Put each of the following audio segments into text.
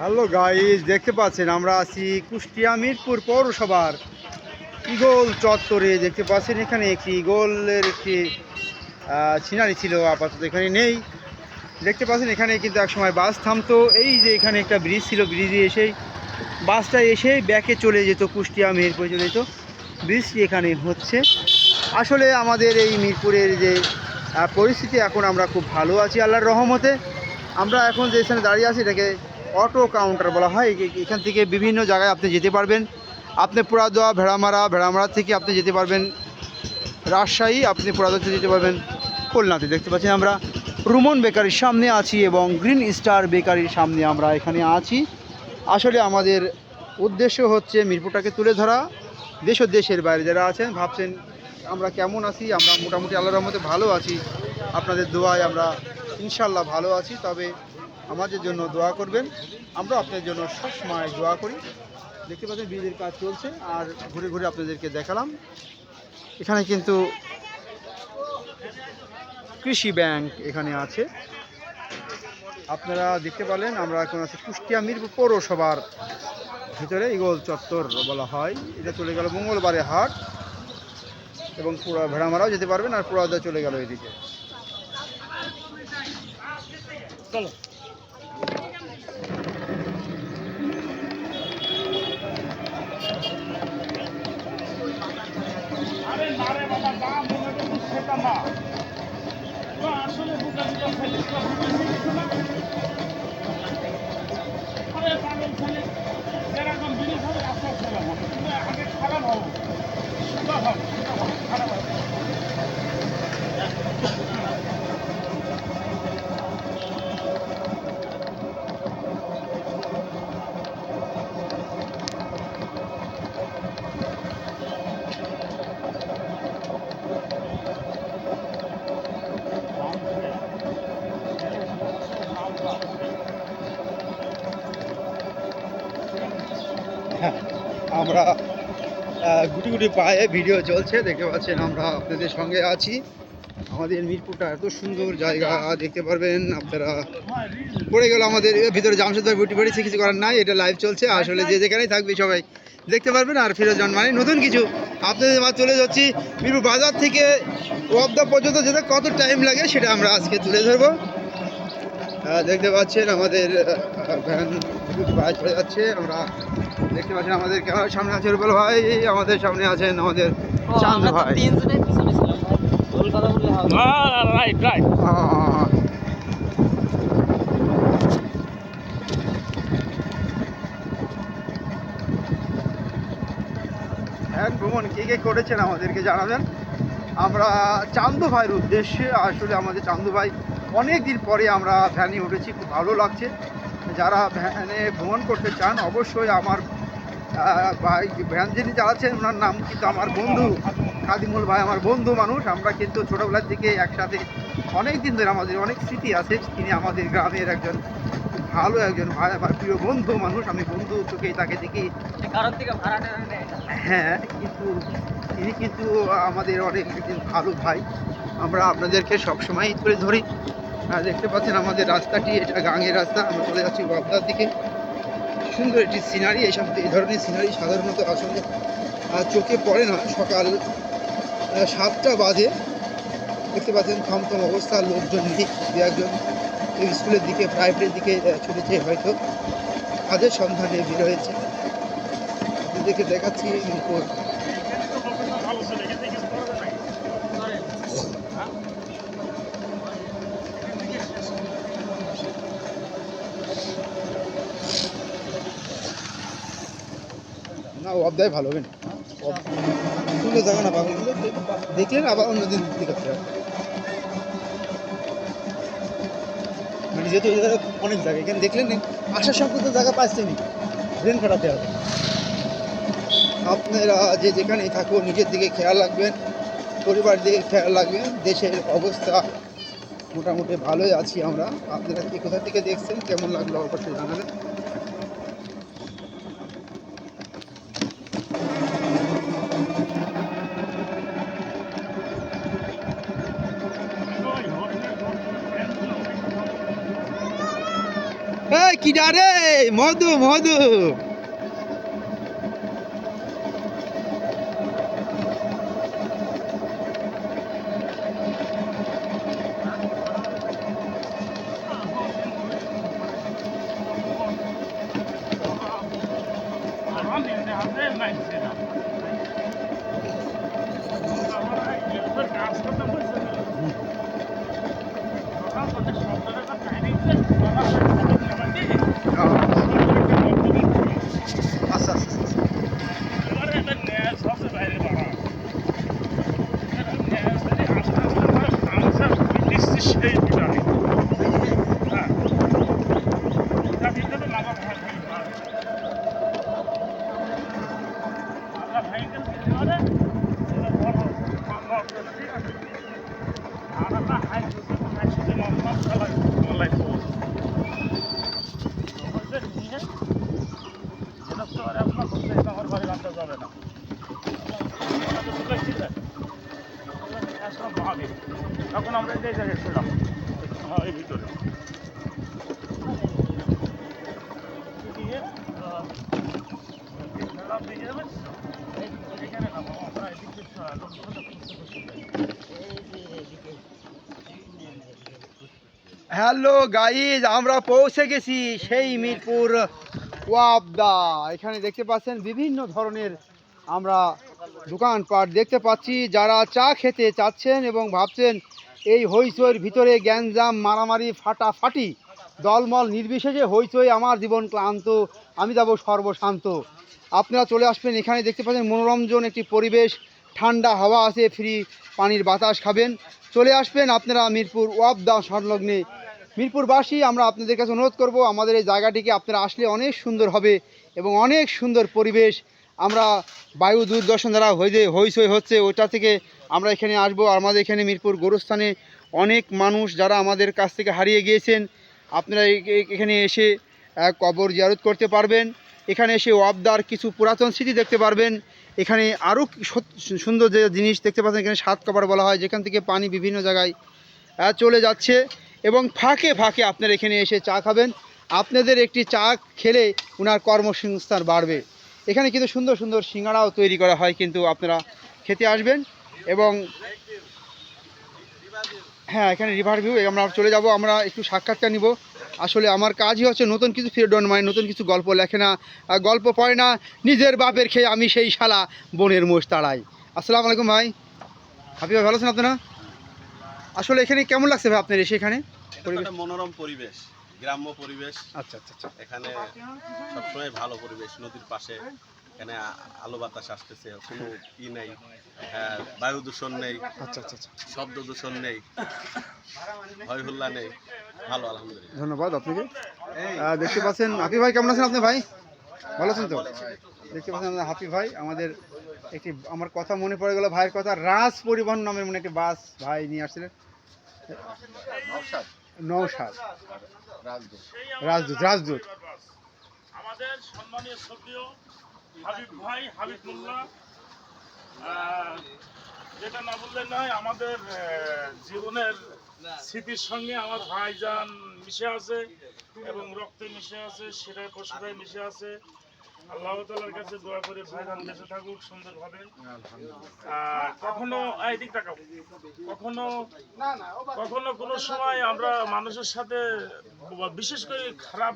Hello guys, দেখতে পাচ্ছেন, আমরা আছি কুষ্টিয়া মিরপুর পৌরসভার ইগল চত্বরে। দেখতে পাচ্ছেন, এখানে একটি ইগলের একটি সিনারি ছিল, আপাতত এখানে নেই। দেখতে পাচ্ছেন, এখানে কিন্তু একসময় বাস থামতো। এই যে এখানে একটা ব্রিজ ছিল, ব্রিজে এসেই বাসটা এসেই ব্যাকে চলে যেত, কুষ্টিয়া মিরপুর চলে যেত। ব্রিজটি এখানে হচ্ছে। আসলে আমাদের এই মিরপুরের যে পরিস্থিতি, এখন আমরা খুব ভালো আছি আল্লাহর রহমতে। আমরা এখন যে এখানে দাঁড়িয়ে আছি, এটাকে অটো কাউন্টার বলা হয়। এখান থেকে বিভিন্ন জায়গায় আপনি যেতে পারবেন। আপনি পোড়াদোয়া ভেড়ামারা ভেড়ামারা থেকে আপনি যেতে পারবেন। রাজশাহী, আপনি পোড়াদোয়া থেকে যেতে পারবেন। খুলনাতে দেখতে পাচ্ছেন আমরা রুমন বেকারির সামনে আছি এবং গ্রিন স্টার বেকারির সামনে আমরা এখানে আছি। আসলে আমাদের উদ্দেশ্য হচ্ছে মিরপুরটাকে তুলে ধরা। দেশ দেশের বাইরে যারা আছেন, ভাবছেন আমরা কেমন আছি? আমরা মোটামুটি আল্লাহর রহমতে ভালো আছি। আপনাদের দোয়ায় আমরা ইনশাল্লাহ ভালো আছি, তবে আমাদের জন্য দোয়া করবেন। আমরা আপনাদের জন্য সবসময় দোয়া করি। দেখতে পাচ্ছেন ব্রিজের কাজ চলছে, আর ঘুরে ঘুরে আপনাদেরকে দেখালাম। এখানে কিন্তু কৃষি ব্যাংক এখানে আছে। আপনারা দেখতে পারলেন, আমরা এখন আছি কুষ্টিয়া মিরপুর পৌরসভার ভিতরে, ইগল চত্বর বলা হয়। এটা চলে গেল মঙ্গলবারে হাট, এবং পুরা ভেড়ামারাও যেতে পারবেন, আর পুরাদা চলে গেল এদিকে। চলো। আসলে বুকা বুকা খাইলে আমরা গুটি গুটি পায়ে ভিডিও চলছে দেখতে পাচ্ছেন আমরা আপনাদের সঙ্গে আছি। আমাদের মিরপুরটা এত সুন্দর জায়গা দেখতে পারবেন আপনারা। পড়ে গেল আমাদের ভিতরে জামশেদ গুটি সে কিছু করার নাই এটা লাইভ চলছে। আসলে যে যেখানেই থাকবে সবাই দেখতে পারবেন আর ফিরে যান মানে নতুন কিছু আপনাদের আবার চলে যাচ্ছি মিরপুর বাজার থেকে। ওয়াবদা পর্যন্ত যেতে কত টাইম লাগে সেটা আমরা আজকে তুলে ধরবো। দেখতে পাচ্ছেন আমাদের আহ, ভ্যান ভাই চলে যাচ্ছে। আমরা দেখতে পাচ্ছেন আমাদের ক্যামেরার সামনে আছে রুবেল ভাই আমাদের সামনে আছেন আমাদের চাঁদ ভাই। রাইট রাইট এক ভ্রমণ কে কে করেছেন আমাদেরকে জানাবেন। আমরা চান্দু ভাইয়ের উদ্দেশ্যে আসলে আমাদের চান্দু ভাই অনেক দিন পরে আমরা ভ্যানে উঠেছি খুব ভালো লাগছে। যারা ভ্যানে ভ্রমণ করতে চান অবশ্যই আমার ভাই ভ্যান যিনি চালাচ্ছেন ওনার নাম কিন্তু আমার বন্ধু খাদিমুল ভাই আমার বন্ধু মানুষ। আমরা কিন্তু ছোটোবেলার থেকে একসাথে অনেক দিন ধরে আমাদের অনেক স্মৃতি আছে। তিনি আমাদের গ্রামের একজন ভালো একজন ভাই আমার প্রিয় বন্ধু মানুষ। আমি বন্ধু চোখেই তাকে দেখি। হ্যাঁ কিন্তু তিনি কিন্তু আমাদের অনেক একজন ভালো ভাই। আমরা আপনাদেরকে সবসময় তুলে ধরি। দেখতে পাচ্ছেন আমাদের রাস্তাটি, এটা গাঙের রাস্তা। আমরা চলে যাচ্ছি বাগদার দিকে। সুন্দর একটি সিনারি এইসব এই ধরনের সিনারি সাধারণত আসলে চোখে পড়ে না। সকাল সাতটা বাজে। দেখতে পাচ্ছেন থমথম অবস্থা, লোকজন নেই। দু একজন স্কুলের দিকে প্রাইভেটের দিকে ছুটেছে হয়তো। কাজের সন্ধানে বের হয়েছে। আপনাদেরকে দেখাচ্ছি মিরপুর ভালো ছেলে এখান থেকে কিছু করবে নাকি না অবদায় ভালো হবে না সুন্দর জায়গা না পাবেন দেখলেন আবার অন্যদিন দেখাতে হবে। মানে যেহেতু এই জায়গায় অনেক জায়গা, এখানে দেখলেন আসার তো জায়গা পাচ্ছেনি ব্রেন খাটাতে হবে। আপনারা যে যেখানেই থাকুন, নিজের দিকে খেয়াল রাখবেন পরিবার দিকে খেয়াল রাখবেন, দেশের অবস্থা মোটামুটি ভালোই আছি আমরা। আপনারা কি কোথা থেকে দেখছেন, কেমন লাগল অবশ্যই জানাবেন। এই কি রে? মধু মধু। আমি হাতে সুযোগ হাই সুযোগ মামলা চালাই মামলায় পৌঁছ নিয়ে এটা তো আর আপনার করতে আমার বাড়ির আনতে যাবে না এখন আমরা এই জায়গায় ছিলাম হ্যাঁ এই ভিতরে। হ্যালো গাইজ আমরা পৌঁছে গেছি সেই মিরপুর ওয়াবদা। এখানে দেখতে পাচ্ছেন বিভিন্ন ধরনের আমরা দোকানপাট দেখতে পাচ্ছি। যারা চা খেতে চাচ্ছেন এবং ভাবছেন এই হইচইয়ের ভিতরে গ্যাঞ্জাম, মারামারি, ফাটাফাটি, দলমল নির্বিশেষে হইচই আমার জীবন ক্লান্ত। আমি যাব সর্বশান্ত। আপনারা চলে আসবেন, এখানে দেখতে পাচ্ছেন মনোরঞ্জন একটি পরিবেশ। ঠান্ডা হাওয়া আছে, ফ্রি পানির বাতাস খাবেন। চলে আসবেন আপনারা মিরপুর ওয়াবদা সংলগ্নে। মিরপুরবাসী, আমরা আপনাদের কাছে অনুরোধ করব, আমাদের এই জায়গাটিকে আপনারা আসলে অনেক সুন্দর হবে এবং অনেক সুন্দর পরিবেশ। আমরা বায়ু দূরদর্শন দ্বারা হয়ে যে হইচই হচ্ছে ওটা থেকে আমরা এখানে আসব। আমাদের এখানে মিরপুর গোরস্থানে অনেক মানুষ যারা আমাদের কাছ থেকে হারিয়ে গিয়েছেন। আপনারা এখানে এসে কবর জিয়ারত করতে পারবেন। এখানে এসে ওয়াবদার কিছু পুরাতন স্মৃতি দেখতে পারবেন। এখানে আরও সুন্দর যে জিনিস দেখতে পাচ্ছেন, এখানে সাত কবর বলা হয়, যেখান থেকে পানি বিভিন্ন জায়গায় চলে যাচ্ছে। এবং ফাঁকে ফাঁকে আপনারা এখানে এসে চা খাবেন। আপনাদের একটি চা খেলে ওনার কর্মসংস্থান বাড়বে। এখানে কিন্তু সুন্দর সুন্দর সিঙ্গাড়াও তৈরি করা হয় কিন্তু আপনারা খেতে আসবেন এবং হ্যাঁ এখানে রিভার ভিউ আমরা চলে যাব, আমরা একটু সাক্ষাৎকার নিব। আসলে আমার কাজই হচ্ছে নতুন কিছু ফিরডন মাই নতুন কিছু গল্প লেখে না গল্প পড়ে না, নিজের বাপের খেয়ে আমি সেই শালা বনের মোষ তাড়াই। আসসালামু আলাইকুম ভাই। হাবি ভাই, ভালো আছেন আপনারা? আসলে এখানে কেমন লাগছে ভাই আপনার এসে এখানে? মনোরম পরিবেশ। গ্রাম্য পরিবেশ। আচ্ছা আচ্ছা আচ্ছা। এখানে সবসময় ভালো পরিবেশ নদীর পাশে। এখানে আলো বাতাস আসতেছে কোনো ই নেই হ্যাঁ, বায়ু দূষণ নেই আচ্ছা আচ্ছা আচ্ছা। শব্দ দূষণ নেই ভয় হুল্লা নেই। ভালো আলহামদুলিল্লাহ। ধন্যবাদ আপনাকে। দেখতে পাচ্ছেন হাফি ভাই কেমন আছেন আপনি ভাই? ভালো আছেন তো? দেখতে পাচ্ছেন আমাদের হাফি ভাই আমাদের একটি আমার কথা মনে পড়ে গেল ভাইয়ের কথা রাজ পরিবহন নামের মনে একটি বাস ভাই নিয়ে আসছিলেন। নৌসাদ রাজদূত, রাজদূত। আমাদের সম্মানীয় সক্রিয় হাবিব ভাই হাবিবুল্লাহ। মোল্লা যেটা না বললে নয় আমাদের জীবনের স্মৃতির সঙ্গে আমার ভাইজান মিশে আছে এবং রক্তে মিশে আছে সেটাই পশুটাই মিশে আছে। আল্লাহ তালার কাছে দোয়া করে ভাইজান বেঁচে থাকুক কখনো এই দিক তাকাও কখনো কখনো কোনো সময় আমরা মানুষের সাথে, বিশেষ করে খারাপ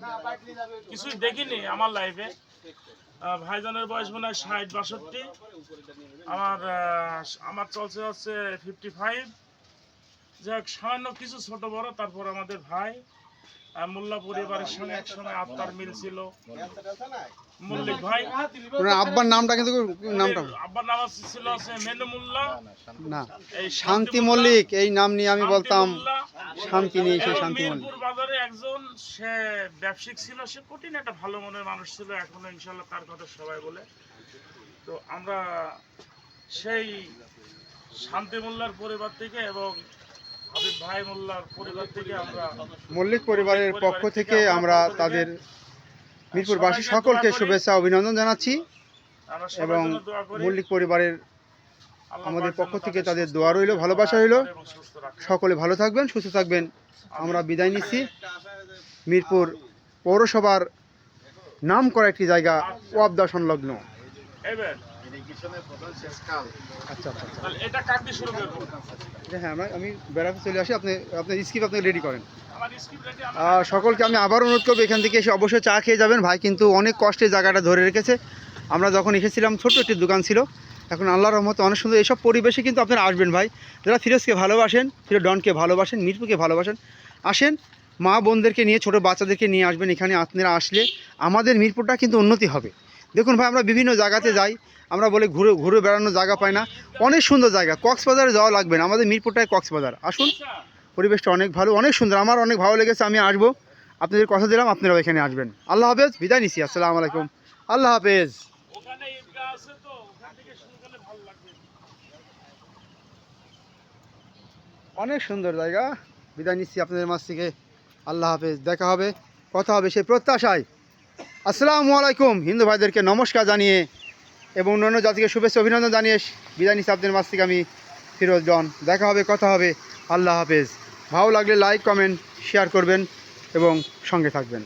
কিছুই দেখিনি আমার লাইফে ভাইজানের বয়স মনে হয় ষাট, বাষট্টি। আমার আমার চলছে হচ্ছে ফিফটি ফাইভ যাক, সামান্য কিছু ছোট বড়, তারপর আমাদের ভাই। মোল্লা পরিবারের সঙ্গে একসময় আত্মার মিল ছিল মল্লিক ভাই আব্বার নামটা কিন্তু নামটা আব্বার নাম ছিল হচ্ছে মেনু মোল্লা। না এই শান্তি মল্লিক এই নাম নিয়ে আমি বলতাম শান্তি নেই সেই শান্তি মল্লিক। বাজারে একজন সে ব্যবসায়িক ছিল সে কঠিন একটা ভালো মনের মানুষ ছিল এখনও ইনশাল্লাহ তার কথা সবাই বলে। তো আমরা সেই শান্তি মোল্লার পরিবার থেকে এবং হাবিব ভাই মোল্লার পরিবার থেকে আমরা মল্লিক পরিবারের পক্ষ থেকে আমরা তাদের মিরপুরবাসী সকলকে শুভেচ্ছা অভিনন্দন জানাচ্ছি এবং। মল্লিক পরিবারের আমাদের পক্ষ থেকে তাদের দোয়া রইল ভালোবাসা রইল। সকলে ভালো থাকবেন সুস্থ থাকবেন। আমরা বিদায় নিচ্ছি। মিরপুর পৌরসভার নাম করা একটি জায়গা ওয়াবদা সংলগ্ন। আচ্ছা আচ্ছা আচ্ছা। হ্যাঁ আমরা আমি বেড়াতে চলে আসি আপনি আপনার স্কিপ আপনি রেডি করেন। সকলকে আমি আবার অনুরোধ করব এখান থেকে এসে অবশ্যই চা খেয়ে যাবেন। ভাই কিন্তু অনেক কষ্টে জায়গাটা ধরে রেখেছে। আমরা যখন এসেছিলাম ছোট্ট একটি দোকান ছিল। এখন আল্লাহর রহমতে অনেক সুন্দর এইসব পরিবেশে কিন্তু আপনারা আসবেন ভাই। যারা ফিরোজকে ভালোবাসেন ফিরোজ ডনকে ভালোবাসেন মিরপুকে ভালোবাসেন আসেন। মা বোনদেরকে নিয়ে ছোট বাচ্চাদেরকে নিয়ে আসবেন। এখানে আপনারা আসলে আমাদের মিরপুরটা কিন্তু উন্নতি হবে। দেখুন ভাই আমরা বিভিন্ন জায়গাতে যাই। আমরা বলি ঘুরে ঘুরে বেড়ানোর জায়গা পাই না। অনেক সুন্দর জায়গা। কক্সবাজারে যাওয়া লাগবে না। আমাদের মিরপুরটায় কক্সবাজার। আসুন। পরিবেশটা অনেক ভালো অনেক সুন্দর। আমার অনেক ভালো লেগেছে আমি আসব। আপনাদের কথা দিলাম আপনারাও এখানে আসবেন। আল্লাহ হাফেজ। বিদায় নিছি। আসসালামু আলাইকুম। আল্লাহ হাফেজ। অনেক সুন্দর জায়গা। বিদায় নিচ্ছি আপনাদের মাছ থেকে। আল্লাহ হাফেজ। দেখা হবে কথা হবে সেই প্রত্যাশায়। আসসালামু আলাইকুম। হিন্দু ভাইদেরকে নমস্কার জানিয়ে এবং অন্যান্য জাতিকে শুভেচ্ছা অভিনন্দন জানিয়ে বিদায় নিচ্ছি আপনাদের মাছ থেকে আমি ফিরোজ জন। দেখা হবে, কথা হবে। আল্লাহ হাফেজ। ভালো লাগলে লাইক কমেন্ট শেয়ার করবেন এবং সঙ্গে থাকবেন।